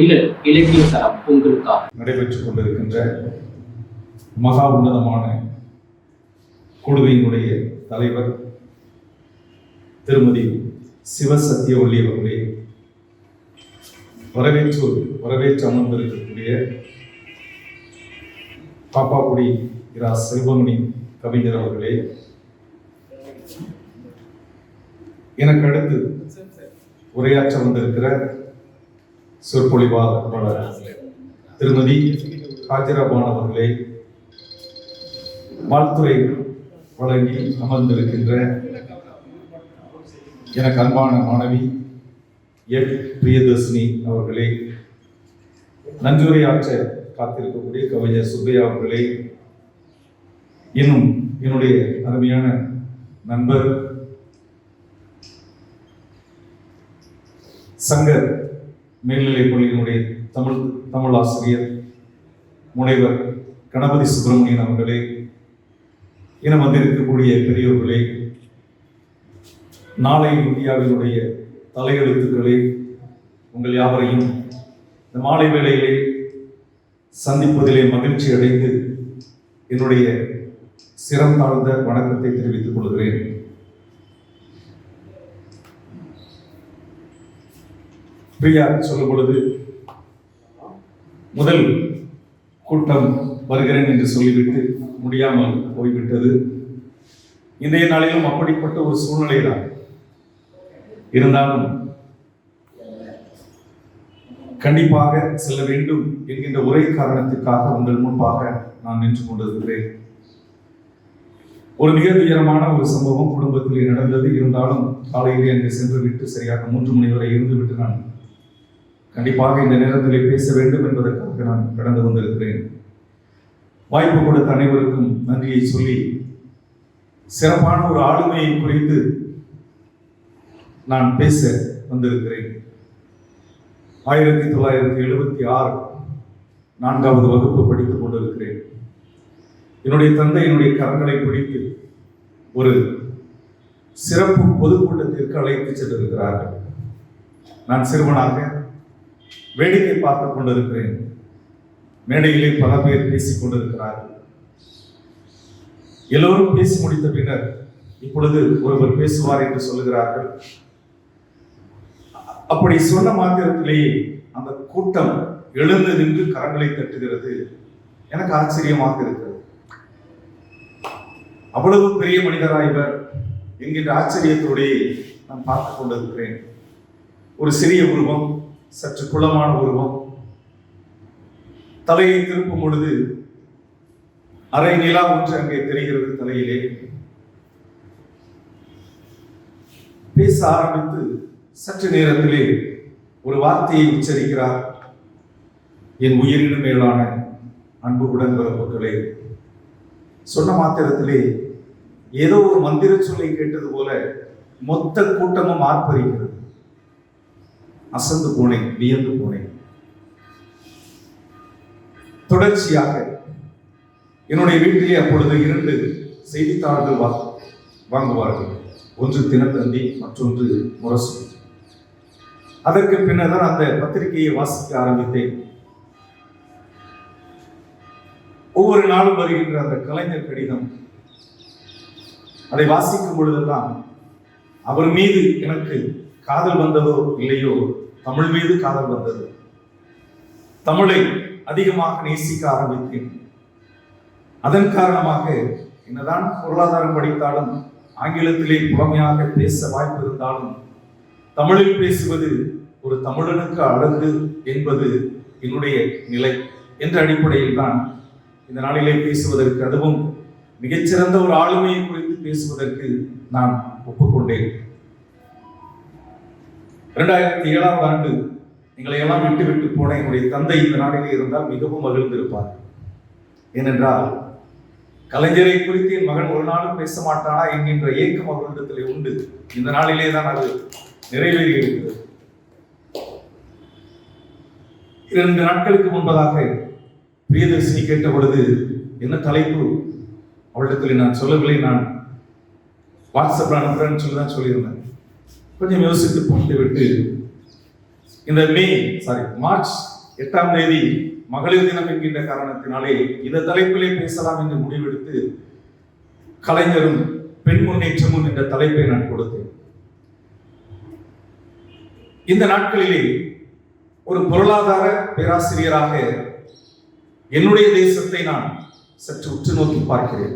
நிழல் இலக்கிய தரம் உங்களுக்காக. நடைபெற்றுக் கொண்டிருக்கின்ற மகா உன்னதமான குழுவினுடைய தலைவர் திருமதி சிவசத்திய அவர்களே வரவேற்று வரவேற்று அமர்ந்திருக்கக்கூடிய பாப்பாக்குடி இரா செல்வமணி கவிஞர் அவர்களே எனக்கு அடுத்து உரையாற்ற வந்திருக்கிற சொற்பொழிவாளர் திருமதி ஹாஜராபான் அவர்களே வாழ்த்துறை வழங்கி அமர்ந்திருக்கின்ற எனக்கு அன்பான மாணவி எட் பிரியதர்ஷினி அவர்களே நன்றியுரையாற்ற காத்திருக்கக்கூடிய கவிஞர் சுப்பையா அவர்களே இன்னும் என்னுடைய அருமையான நண்பர் சங்கர் மேல்நிலைப் பள்ளியினுடைய தமிழ் தமிழ் ஆசிரியர் முனைவர் கணபதி சுப்பிரமணியன் அவர்களே இனம் வந்திருக்கக்கூடிய பெரியோர்களே நாளை இந்தியாவினுடைய தலையெழுத்துக்களே உங்கள் யாவரையும் இந்த மாலை வேளையிலே சந்திப்பதிலே மகிழ்ச்சி அடைந்து என்னுடைய சிறந்தாழ்ந்த வணக்கத்தை தெரிவித்துக் கொள்கிறேன். பிரியா சொல்லும் பொழுது முதல் கூட்டம் வருகிறேன் என்று சொல்லிவிட்டு முடியாமல் போய்விட்டது. இன்றைய நாளிலும் அப்படிப்பட்ட ஒரு சூழ்நிலை தான் இருந்தாலும் கண்டிப்பாக செல்ல வேண்டும் என்கின்ற ஒரே காரணத்திற்காக உங்கள் முன்பாக நான் நின்று கொண்டிருக்கிறேன். ஒரு மிக உயரமான ஒரு சம்பவம் குடும்பத்திலே நடந்தது. இருந்தாலும் காலையிலே அங்கே சென்று விட்டு சரியாக மூன்று மணி வரை இருந்துவிட்டு நான் கண்டிப்பாக இந்த நேரத்தில் பேச வேண்டும் என்பதற்காக நான் கடந்து வந்திருக்கிறேன். வாய்ப்பு கொடுத்த அனைவருக்கும் நன்றியை சொல்லி சிறப்பான ஒரு ஆளுமையை குறித்து நான் பேச வந்திருக்கிறேன். ஆயிரத்தி தொள்ளாயிரத்தி எழுபத்தி ஆறு நான்காவது வகுப்பு படித்துக் கொண்டிருக்கிறேன். என்னுடைய தந்தை என்னுடைய கரங்களை பிடித்து ஒரு சிறப்பு பொதுக்கூட்டத்திற்கு அழைத்து சென்றிருக்கிறார்கள். நான் சிறுவனாக வேடிக்கை பார்த்து கொண்டிருக்கிறேன். மேடையிலே பல பேர் பேசிக் கொண்டிருக்கிறார்கள். எல்லோரும் பேசி முடித்த பின்னர் இப்பொழுது ஒருவர் பேசுவார் என்று சொல்லுகிறார்கள். அப்படி சொன்ன மாத்திரத்திலேயே அந்த கூட்டம் எழுந்து நின்று கரங்களை தட்டுகிறது. எனக்கு ஆச்சரியமாக இருக்கிறது. அவ்வளவு பெரிய மனிதராய் இவர் என்கின்ற ஆச்சரியத்தோடையே நான் பார்த்துக் கொண்டிருக்கிறேன். ஒரு சிறிய உருவம் சற்று குளமான உருவம். தலையை திருப்பும் பொழுது அரை நிலா ஒன்று அங்கே தெரிகிறது தலையிலே. பேச ஆரம்பித்து சற்று நேரத்திலே ஒரு வார்த்தையை உச்சரிக்கிறார். என் உயிரினும் மேலான அன்பு உடன்பிறப்புகளே சொன்ன மாத்திரத்திலே ஏதோ ஒரு மந்திர சொல்லை கேட்டது போல மொத்த கூட்டமும் ஆர்ப்பரிக்கிறது. அசந்து போனேன் வியந்து போனேன். தொடர்ச்சியாக என்னுடைய வீட்டிலே அப்பொழுது இரண்டு செய்தித்தாள்கள் வா- வாங்குவார்கள். ஒன்று தினத்தந்தி மற்றொன்று முரசு. அதற்கு பின்னர் தான் அந்த பத்திரிகையை வாசிக்க ஆரம்பித்தேன். ஒவ்வொரு நாளும் வருகின்ற அந்த கலைஞர் கடிதம். அதை வாசிக்கும் பொழுதெல்லாம் அவர் மீது எனக்கு காதல் வந்ததோ இல்லையோ தமிழ் மீது காதல் வந்தது. தமிழை அதிகமாக நேசிக்க ஆரம்பித்தேன். அதன் காரணமாக என்னதான் பொருளாதாரம் படித்தாலும் ஆங்கிலத்திலே புலமையாக பேச வாய்ப்பு இருந்தாலும் தமிழில் பேசுவது ஒரு தமிழனுக்கு அழகு என்பது என்னுடைய நிலை என்ற அடிப்படையில் தான் இந்த நாளிலே பேசுவதற்கு அதுவும் மிகச்சிறந்த ஒரு ஆளுமையை குறித்து பேசுவதற்கு நான் ஒப்புக்கொண்டேன். இரண்டாயிரத்தி ஏழாம் ஆண்டு எங்களை எல்லாம் விட்டு விட்டு போன என்னுடைய தந்தை இந்த நாளிலே இருந்தால் மிகவும் மகிழ்ந்திருப்பார். ஏனென்றால் கலைஞரை குறித்து என் மகன் ஒரு நாளும் பேச மாட்டானா என்கின்ற ஏக்கம் அவர்களிடத்திலே உண்டு. இந்த நாளிலே தான் அது நிறைவேறி இருக்கிறது இரண்டு நாட்களுக்கு முன்பதாக பிரியதர்ஷினி கேட்ட பொழுது என்ன தலைப்பு? அவளிடத்தில் நான் சொல்லவில்லை நான் வாட்ஸ்அப்பில் அனுப்புறேன்னு சொல்லி தான் சொல்லியிருந்தேன். கொஞ்சம் யோசித்து போட்டு விட்டு இந்த மே சாரி மார்ச் எட்டாம் தேதி மகளிர் தினம் என்கின்ற காரணத்தினாலே இந்த தலைப்பிலே பேசலாம் என்று முடிவெடுத்து கலைஞரும் பெண் முன்னேற்றமும் என்ற தலைப்பை நான் கொடுத்தேன். இந்த நாட்களிலே ஒரு பொருளாதார பேராசிரியராக என்னுடைய தேசத்தை நான் சற்று உற்று நோக்கி பார்க்கிறேன்.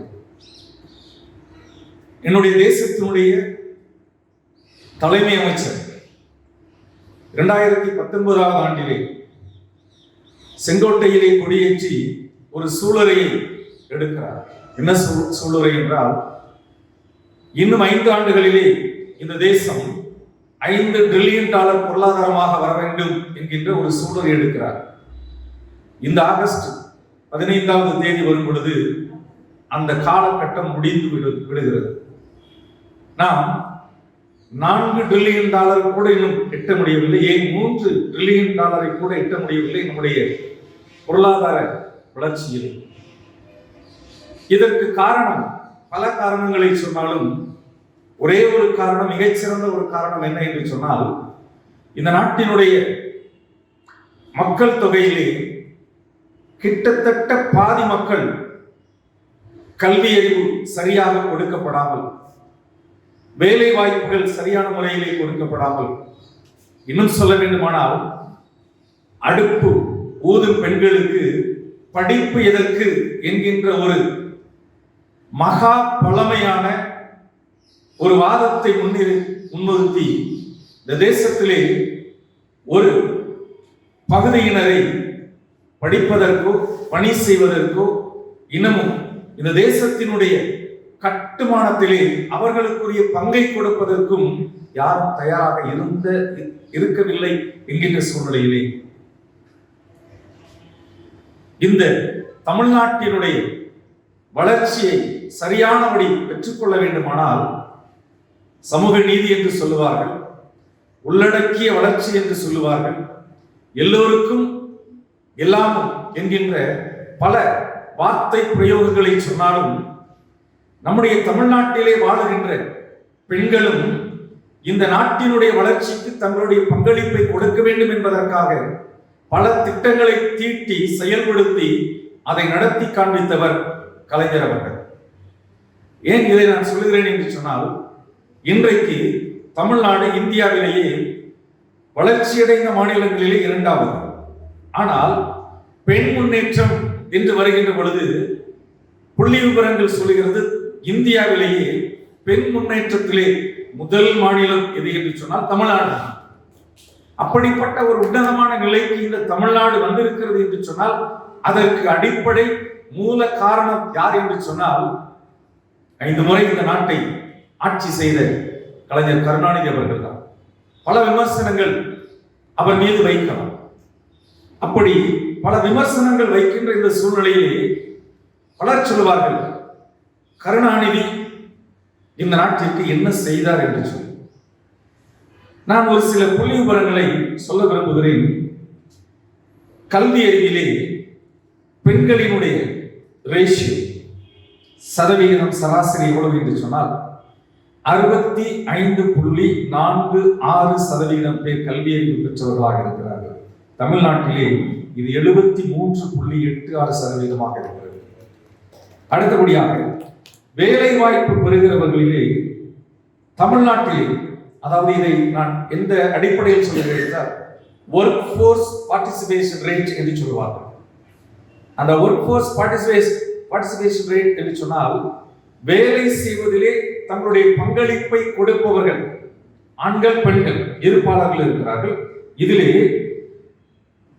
என்னுடைய தேசத்தினுடைய தலைமை அமைச்சர். இரண்டாயிரத்தி பத்தொன்பதாவது ஆண்டிலே செங்கோட்டையிலே கொடியேற்றி ஒரு சூளுரையை எடுக்கிறார். என்ன சூ- சூளுரை என்றால் இன்னும் ஐந்து ஆண்டுகளிலே இந்த தேசம் ஐந்து டிரில்லியன் டாலர் பொருளாதாரமாக வர வேண்டும் என்கின்ற ஒரு சூழலை எடுக்கிறார். இந்த ஆகஸ்ட் பதினைந்தாவது தேதி வரும் பொழுது அந்த காலகட்டம் முடிந்து விடு- விடுகிறது. நாம் நான்கு டிரில்லியன் டாலர் கூட இன்னும் எட்ட முடியவில்லை. ஏன் மூன்று டிரில்லியன் டாலரை கூட எட்ட முடியவில்லை? நம்முடைய பொருளாதார வளர்ச்சியில். இதற்கு காரணம் பல காரணங்களை சொன்னாலும் ஒரே ஒரு காரணம் மிகச்சிறந்த ஒரு காரணம் என்ன என்று சொன்னால் இந்த நாட்டினுடைய மக்கள் தொகையிலே கிட்டத்தட்ட பாதி மக்கள் கல்வி அறிவு சரியாக கொடுக்கப்படாமல் வேலை வாய்ப்புகள் சரியான முறையிலே கொடுக்கப்படாமல் இன்னும் சொல்ல வேண்டுமானால் அடுப்பு ஊதும் பெண்களுக்கு படிப்பு எதற்கு என்கின்ற ஒரு மகா பழமையான ஒரு வாதத்தை முன்னிறு முன்னிறுத்தி இந்த தேசத்திலே ஒரு பகுதியினரை படிப்பதற்கோ பணி செய்வதற்கோ இன்னமும் இந்த தேசத்தினுடைய கட்டுமானத்திலே அவர்களுக்குரிய பங்கை கொடுப்பதற்கும் யாரும் தயாராக இருந்த இருக்கவில்லை என்கின்ற சூழ்நிலையிலே. இந்த தமிழ்நாட்டினுடைய வளர்ச்சியை சரியானபடி பெற்றுக்கொள்ள வேண்டுமானால் சமூக நீதி என்று சொல்லுவார்கள் உள்ளடக்கிய வளர்ச்சி என்று சொல்லுவார்கள் எல்லோருக்கும் எல்லாமும் என்கின்ற பல வார்த்தை பிரயோகங்களை சொன்னாலும் நம்முடைய தமிழ்நாட்டிலே வாழுகின்ற பெண்களும் இந்த நாட்டினுடைய வளர்ச்சிக்கு தங்களுடைய பங்களிப்பை கொடுக்க வேண்டும் என்பதற்காக பல திட்டங்களை தீட்டி செயல்படுத்தி அதை நடத்தி காண்பித்தவர் கலைஞர் அவர்கள். ஏன் இதை நான் சொல்கிறேன் என்று சொன்னால் இன்றைக்கு தமிழ்நாடு இந்தியாவிலேயே வளர்ச்சியடைந்த மாநிலங்களிலே இரண்டாவது. ஆனால் பெண் முன்னேற்றம் என்று வருகின்ற பொழுது புள்ளி விவரங்கள் சொல்கிறது இந்தியாவிலேயே பெண் முன்னேற்றத்திலே முதல் மாநிலம் எது என்று சொன்னால் தமிழ்நாடு. அப்படிப்பட்ட ஒரு உன்னதமான நிலைக்கு இந்த தமிழ்நாடு வந்திருக்கிறது என்று சொன்னால் அதற்கு அடிப்படை மூல காரணம் யார் என்று சொன்னால் ஐந்து முறை இந்த நாட்டை ஆட்சி செய்த கலைஞர் கருணாநிதி அவர்கள் தான். பல விமர்சனங்கள் அவர் மீது வைக்கலாம். அப்படி பல விமர்சனங்கள் வைக்கின்ற இந்த சூழ்நிலையிலே பலர் சொல்லுவார்கள் கருணாநிதி இந்த நாட்டிற்கு என்ன செய்தார் என்று சொல்லி. நான் ஒரு சில புள்ளி விவரங்களை சொல்ல விரும்புகிறேன். கல்வி அறிவிலே பெண்களினுடைய ரேஷியோ சதவிகிதம் சராசரி எவ்வளவு என்று சொன்னால் அறுபத்தி ஐந்து புள்ளி நான்கு ஆறு சதவிகிதம் பேர் கல்வி அறிவு பெற்றவர்களாக இருக்கிறார்கள். தமிழ்நாட்டிலே இது எழுபத்தி மூன்று புள்ளி எட்டு ஆறு சதவீதமாக இருக்கிறது. அடுத்தபடியாக வேலை வாய்ப்பு பெறுகிறவர்களிலே தமிழ்நாட்டிலே அதாவது இதை நான் எந்த அடிப்படையில் சொல்கிறேன் என்றால் ஒர்க் ஃபோர்ஸ் பார்ட்டிசிபேஷன் ரேட் என்று சொல்லுவார்கள். அந்த work force participation participation rate என்று சொன்னால் வேலை செய்வதிலே தங்களுடைய பங்களிப்பை கொடுப்பவர்கள் ஆண்கள் பெண்கள் இருப்பாளர்கள் இருக்கிறார்கள். இதிலே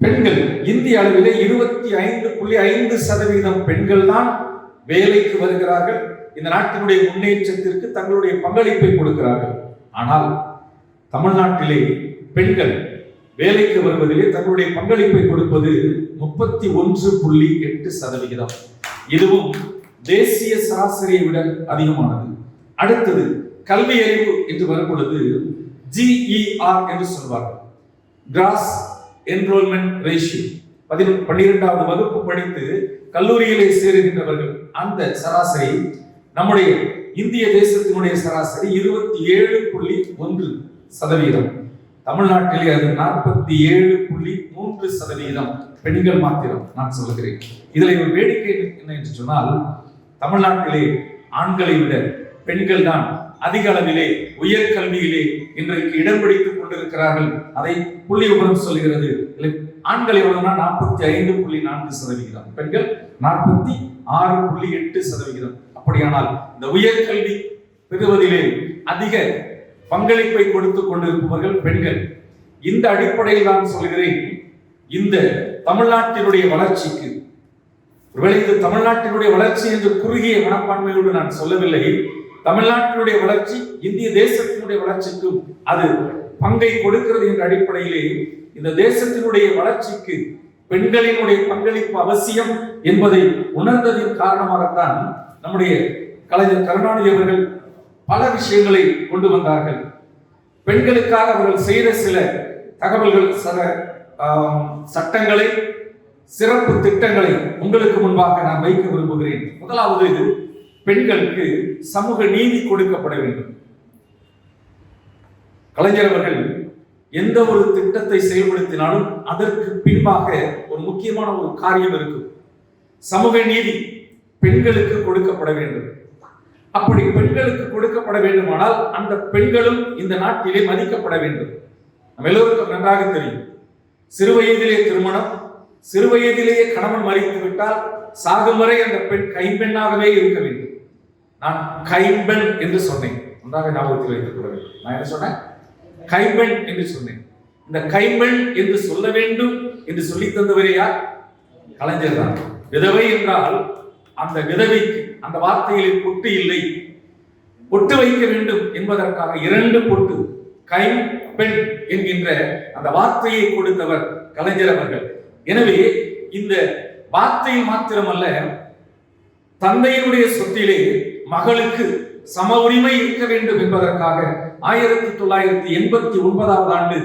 பெண்கள் இந்திய அளவிலே இருபத்தி ஐந்து புள்ளி ஐந்து சதவீதம் பெண்கள் தான் வேலைக்கு வருகிறார்கள். இந்த நாட்டினுடைய முன்னேற்றத்திற்கு தங்களுடைய பங்களிப்பை கொடுக்கிறார்கள். ஆனால் தமிழ்நாட்டிலே பெண்கள் வேலைக்கு வருவதிலே தங்களுடைய பங்களிப்பை கொடுப்பது முப்பத்தி ஒன்று புள்ளி எட்டு சதவிகிதம். இதுவும் தேசிய சராசரியை விட அதிகமானது. அடுத்தது கல்வி அறிவு என்று வரும் பொழுது ஜிஇஆர் என்று சொல்வார்கள். கிராஸ் என்ரோல்மெண்ட் ரேஷியோ பதினெட்டு பன்னிரெண்டாவது வகுப்பு படித்து கல்லூரியிலே சேருகின்றவர்கள் அந்த சராசரி நம்முடைய இந்திய தேசத்தினுடைய சராசரி இருபத்தி ஏழு புள்ளி ஒன்று சதவீதம். தமிழ்நாட்டிலே அது நாற்பத்தி ஏழு புள்ளி மூன்று சதவீதம். பெண்கள் மாத்திரம் நான் சொல்லுகிறேன். இதில் ஒரு வேடிக்கை என்ன என்று சொன்னால் தமிழ்நாட்டிலே ஆண்களை விட பெண்கள் தான் அதிக அளவிலே உயர்கல்வியிலே இன்றைக்கு இடம் பிடித்துக் கொண்டிருக்கிறார்கள். அதை புள்ளி விவரம் சொல்கிறது. இல்லை, ஆண்கள் எவ்வளவுனா நாற்பத்தி ஐந்து புள்ளி நான்கு சதவிகிதம் பெண்கள் நாற்பத்தி ஆறு புள்ளி எட்டு சதவிகிதம் அப்படியானால் இந்த உயர்கல்வி பெறுவதிலே அதிக பங்களிப்பை கொடுத்துக் கொண்டிருப்பவர்கள் பெண்கள். இந்த அடிப்படையில் நான் சொல்கிறேன் இந்த தமிழ்நாட்டினுடைய வளர்ச்சிக்கு ஒருவேளை இது தமிழ்நாட்டினுடைய வளர்ச்சி என்று குறுகிய மனப்பான்மையோடு நான் சொல்லவில்லை தமிழ்நாட்டினுடைய வளர்ச்சி இந்திய தேசத்தினுடைய வளர்ச்சிக்கும் அது பங்கை கொடுக்கிறது என்ற அடிப்படையிலே இந்த தேசத்தினுடைய வளர்ச்சிக்கு பெண்களினுடைய பங்களிப்பு அவசியம் என்பதை உணர்ந்ததின் காரணமாகத்தான் நம்முடைய கலைஞர் கருணாநிதி அவர்கள் பல விஷயங்களை கொண்டு வந்தார்கள். பெண்களுக்காக அவர்கள் செய்த சில தகவல்கள் சில சட்டங்களை சிறப்பு திட்டங்களை உங்களுக்கு முன்பாக நான் வைக்க விரும்புகிறேன். முதலாவது பெண்களுக்கு சமூக நீதி கொடுக்கப்பட வேண்டும். கலைஞர் அவர்கள் எந்த ஒரு திட்டத்தை செயல்படுத்தினாலும் அதற்கு பின்பாக ஒரு முக்கியமான ஒரு காரியம் இருக்கும். சமூக நீதி பெண்களுக்கு கொடுக்கப்பட வேண்டும். அப்படி பெண்களுக்கு கொடுக்கப்பட வேண்டுமானால் அந்த பெண்களும் இந்த நாட்டிலே மதிக்கப்பட வேண்டும். நம்ம எல்லோருக்கும் நன்றாக தெரியும். சிறு வயதிலே திருமணம் சிறு வயதிலேயே கணவன் மறித்து விட்டால் சாகும் வரை அந்த பெண் கைம்பெண்ணாகவே இருக்க வேண்டும். நான் கைம்பெண் என்று சொன்னேன். நன்றாக ஞாபகத்தில் வைத்துக் கொள்ள வேண்டும். நான் என்ன சொன்னேன்? கைம்பெண் என்று சொன்னேன். இந்த கைம்பெண் என்று சொல்ல வேண்டும் என்று சொல்லி தந்தவரே யார்? கலைஞர் தான். விதவை என்றால் அந்த விதவைக்கு அந்த வார்த்தையில் பொட்டு இல்லை. பொட்டு வைக்க வேண்டும் என்பதற்காக இரண்டு பொட்டு கை பெண் என்கின்ற அந்த வார்த்தையை கொடுத்தவர் கலைஞர் அவர்கள். எனவே இந்த வார்த்தையில் மாத்திரமல்ல தந்தையினுடைய சொத்திலே மகளுக்கு சம உரிமை இருக்க வேண்டும் என்பதற்காக ஆயிரத்தி தொள்ளாயிரத்தி எண்பத்தி ஒன்பதாவது ஆண்டு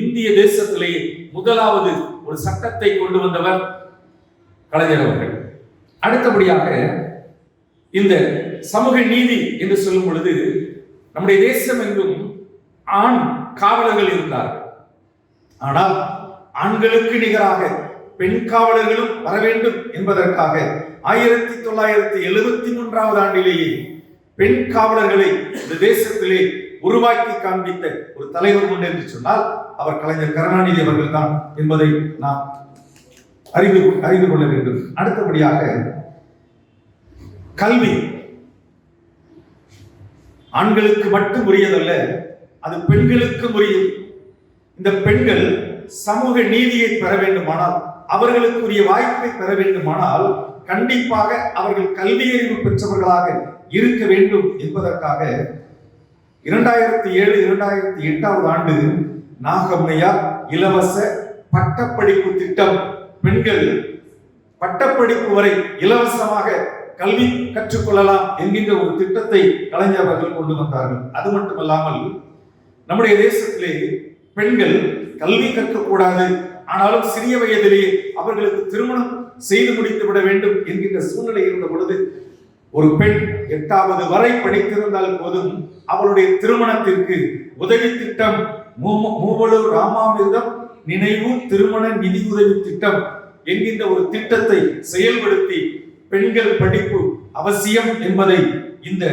இந்திய தேசத்திலேயே முதலாவது ஒரு சட்டத்தை கொண்டு வந்தவர் கலைஞர் அவர்கள். அடுத்தபடியாக இந்த சமூக நீதி என்று சொல்லும் பொழுது நம்முடைய தேசம் எங்கும் ஆண் காவலர்கள் இருந்தார் ஆனால் ஆண்களுக்கு நிகராக பெண் காவலர்களும் வர வேண்டும் என்பதற்காக ஆயிரத்தி தொள்ளாயிரத்தி எழுபத்தி மூன்றாவது ஆண்டிலேயே பெண் காவலர்களை இந்த தேசத்திலே உருவாக்கி காண்பித்த ஒரு தலைவர் உண்டு என்று சொன்னால் அவர் கலைஞர் கருணாநிதி அவர்கள் தான் என்பதை நாம் அறிந்து அறிந்து கொள்ள வேண்டும். அடுத்தபடியாக கல்வி. ஆண்களுக்கு மட்டும் உரியதல்ல அது பெண்களுக்கும் உரியது இந்த பெண்கள் சமூக நீதியை பெற வேண்டுமானால் அவர்களுக்குரிய வாய்ப்பை பெற வேண்டுமானால் கண்டிப்பாக அவர்கள் கல்வியறிவு பெற்றவர்களாக இருக்க வேண்டும் என்பதற்காக இரண்டாயிரத்தி ஏழு இரண்டாயிரத்தி எட்டாவது ஆண்டு நாகம்மையா இலவச பட்டப்படிப்பு திட்டம் பெண்கள் பட்டப்படிப்பு வரை இலவசமாக கல்வி கற்றுக்கொள்ளலாம் என்கின்ற ஒரு திட்டத்தை கலைஞர் அவர்கள் கொண்டு வந்தார்கள். அது மட்டுமல்லாமல் நம்முடைய தேசத்திலே பெண்கள் கல்வி கற்கக்கூடாது. ஆனாலும் சிறிய வயதிலேயே அவர்களுக்கு திருமணம் செய்து முடித்து விட வேண்டும் என்கின்ற சூழ்நிலை இருந்த பொழுது ஒரு பெண் எட்டாவது வரை படித்திருந்தால் போதும் அவளுடைய திருமணத்திற்கு உதவி திட்டம் மூவலூர் ராமாமிர்தம் நினைவு திருமண நிதி உதவி திட்டம் என்கின்ற ஒரு திட்டத்தை செயல்படுத்தி பெண்கள் படிப்பு அவசியம் என்பதை இந்த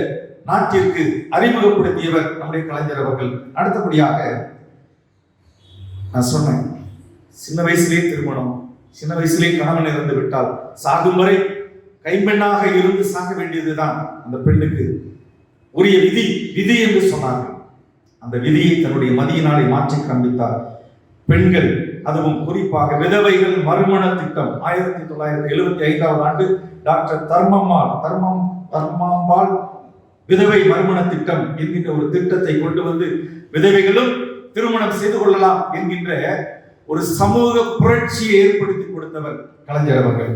நாட்டிற்கு அறிமுகப்படுத்தியவர் நம்முடைய கலைஞர் அவர்கள். அடுத்தபடியாக நான் சொன்னேன் சின்ன வயசுலேயே திருமணம் சின்ன வயசுலேயே கணவன் இறந்து விட்டால் சாகும் வரை கைம்பெண்ணாக இருந்து சாக வேண்டியதுதான் அந்த பெண்ணுக்கு. உரிய விதி விதி என்று சொன்னார்கள். அந்த விதியை தன்னுடைய மதியினாலே மாற்றி காண்பித்தார் பெண்கள். அதுவும் குறிப்பாக விதவைகள் மறுமண திட்டம். ஆயிரத்தி தொள்ளாயிரத்தி எழுபத்தி ஐந்தாவது ஆண்டு டாக்டர் தர்மம்மாள் தர்மம் தர்மாம்பாள் விதவை மறுமண திட்டம் என்கின்ற ஒரு திட்டத்தை கொண்டு வந்து விதவைகளும் திருமணம் செய்து கொள்ளலாம் என்கின்ற ஒரு சமூக புரட்சியை ஏற்படுத்தி கொடுத்தவர் கலைஞர் அவர்கள்.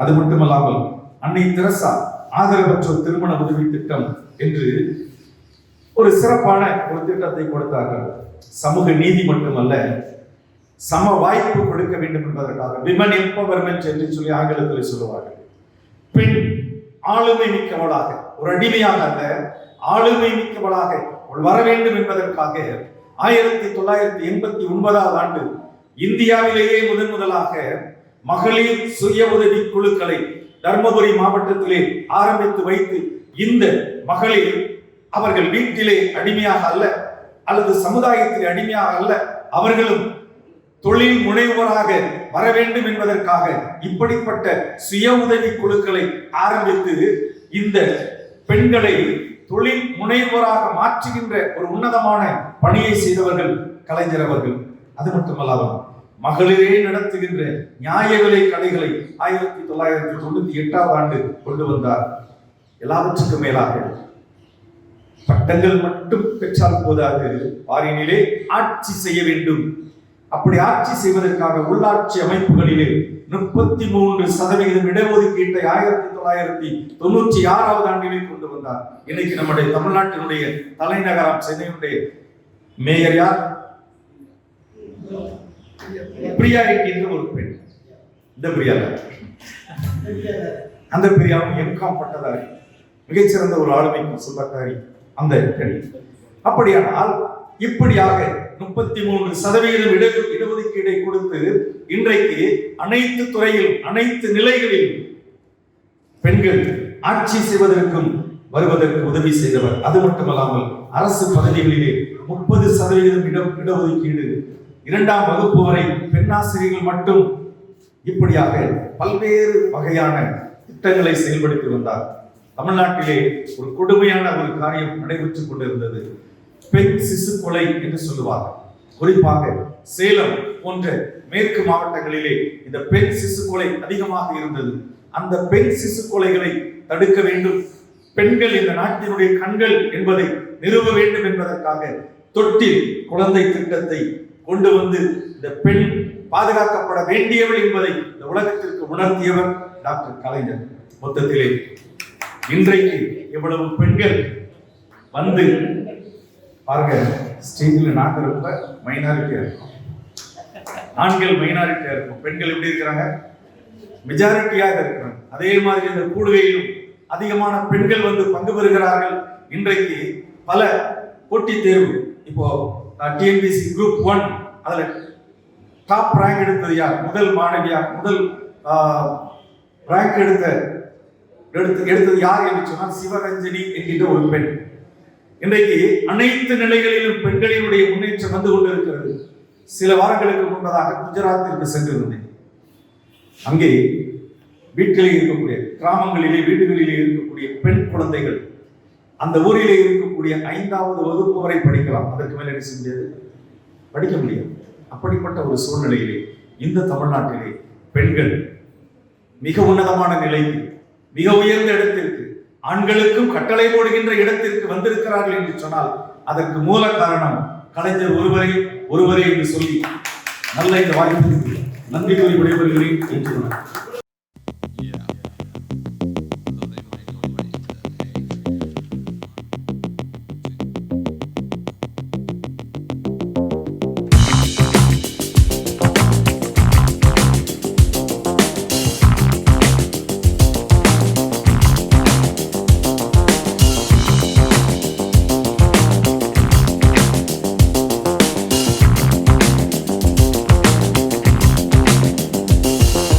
அது மட்டுமல்லாமல் அன்னை திரசா ஆதரவற்றோர் திருமண உதவி திட்டம் என்று ஒரு சிறப்பான ஒரு திட்டத்தை கொடுத்தார்கள். சமூக நீதி மட்டுமல்ல சம வாய்ப்பு கொடுக்க வேண்டும் என்பதற்காக விமன் எம்பவர்மெண்ட் என்று சொல்லி ஆங்கிலத்தில் சொல்லுவார்கள். பெண் ஆளுமை மிக்கவளாக ஒரு அடிமையாக அல்ல ஆளுமை மிக்கவளாக அவள் வர வேண்டும் என்பதற்காக ஆயிரத்தி தொள்ளாயிரத்தி எண்பத்தி ஒன்பதாவது ஆண்டு இந்தியாவிலேயே முதன் முதலாக மகளிர் சுய உதவி குழுக்களை தர்மபுரி மாவட்டத்திலே ஆரம்பித்து வைத்து இந்த மகளிர் அவர்கள் வீட்டிலே அடிமையாக அல்ல அல்லது சமுதாயத்திலே அடிமையாக அல்ல அவர்களும் தொழில் முனைவோராக வர வேண்டும் என்பதற்காக இப்படிப்பட்ட சுய உதவி குழுக்களை ஆரம்பித்து இந்த பெண்களை தொழில் முனைவோராக மாற்றுகின்ற ஒரு உன்னதமான பணியை செய்தவர்கள் கலைஞர் அவர்கள். அது மட்டுமல்லாமல் மகளிரே நடத்துகின்ற நியாய விலை கடைகளை ஆயிரத்தி தொள்ளாயிரத்தி தொண்ணூத்தி எட்டாவது ஆண்டு கொண்டு வந்தார். எல்லாவற்றுக்கும் மேலாக பட்டங்கள் மட்டும் பெற்றால் போதாது. பாரினிலே ஆட்சி செய்ய வேண்டும். அப்படி ஆட்சி செய்வதற்காக உள்ளாட்சி அமைப்புகளிலே முப்பத்தி மூன்று சதவிகிதம் இடஒதுக்கீட்டை ஆயிரத்தி தொள்ளாயிரத்தி தொண்ணூற்றி ஆறாவது ஆண்டிலே கொண்டு வந்தார். இன்னைக்கு நம்முடைய தமிழ்நாட்டினுடைய தலைநகரம் சென்னையுடைய மேயர் யார்? பிரியா என்கின்ற ஒரு பெண். இந்த பிரியா அந்த பிரியாவும் எம்காம் பட்டதாரி மிகச்சிறந்த ஒரு ஆளுமைக்கு சொந்தக்காரி அந்த பெண் அப்படியானால் இப்படியாக முப்பத்தி மூன்று சதவீதம் இட இடஒதுக்கீடை கொடுத்து இன்றைக்கு அனைத்து துறையில் அனைத்து நிலைகளில் பெண்கள் ஆட்சி செய்வதற்கும் வருவதற்கு உதவி செய்தவர். அது மட்டுமல்லாமல் அரசு பதவிகளிலே முப்பது சதவீதம் இடம் இடஒதுக்கீடு. இரண்டாம் வகுப்பு வரை பெண்ணாசிரியர்கள் மட்டும் இப்படியாக பல்வேறு வகையான திட்டங்களை செயல்படுத்தி வந்தார். தமிழ்நாட்டிலே ஒரு கொடுமையான ஒரு காரியம் நடைபெற்றுக் கொண்டிருந்தது. பெண் சிசு கொலை என்று சொல்லுவார் குறிப்பாக சேலம் போன்ற மேற்கு மாவட்டங்களிலே இந்த பெண் சிசு கொலை அதிகமாக இருந்தது. அந்த பெண் சிசு கொலைகளை தடுக்க வேண்டும். பெண்கள் இந்த நாட்டினுடைய கண்கள் என்பதை நிறுவ வேண்டும் என்பதற்காக தொட்டில் குழந்தை திட்டத்தை கொண்டு வந்து இந்த பெண் பாதுகாக்கப்பட வேண்டியவள் என்பதை இந்த உலகத்திற்கு உணர்த்தியவர் டாக்டர் கலைஞர். மொத்தத்திலே இன்றைக்கு இவ்வளவு பெண்கள் வந்து பாருங்க ஸ்டேஜில் நாங்கள் ரொம்ப மைனாரிட்டியாக இருக்கும். ஆண்கள் மைனாரிட்டியாக இருக்கும். பெண்கள் எப்படி இருக்கிறாங்க? மெஜாரிட்டியாக இருக்கிறாங்க. அதே மாதிரி இந்த கூடுகையிலும் அதிகமான பெண்கள் வந்து பங்கு பெறுகிறார்கள். இன்றைக்கு பல போட்டித் தேர்வு. இப்போ டிஎன்பிசி குரூப் ஒன் அதில் டாப் ரேங்க் எடுத்தது யார்? முதல் மாணவியா முதல் ரேங்க் எடுத்த எடுத்து எடுத்தது யார் என்று சொன்னால் சிவரஞ்சனி என்கின்ற ஒரு பெண். இன்றைக்கு அனைத்து நிலைகளிலும் பெண்களினுடைய முன்னேற்றம் வந்து கொண்டிருக்கிறது. சில வாரங்களுக்கு முன்னதாக குஜராத்திற்கு சென்றிருந்தேன் அங்கே வீட்டிலே இருக்கக்கூடிய கிராமங்களிலே வீடுகளிலே இருக்கக்கூடிய பெண் குழந்தைகள் அந்த ஊரிலே இருக்கக்கூடிய ஐந்தாவது வகுப்பு வரை படிக்கலாம். அதற்கு மேலே என்ன செய்ய முடியாது? படிக்க முடியாது. அப்படிப்பட்ட ஒரு சூழ்நிலையிலே இந்த தமிழ்நாட்டிலே பெண்கள் மிக உன்னதமான நிலைக்கு மிக உயர்ந்த இடத்திற்கு ஆண்களுக்கும் கட்டளை போடுகின்ற இடத்திற்கு வந்திருக்கிறார்கள் என்று சொன்னால் அதற்கு மூல காரணம் கலைஞர் ஒருவரை ஒருவரை என்று சொல்லி நல்ல இந்த வாய்ப்பு நன்றி கூறி விடைபெறுகிறேன். என்று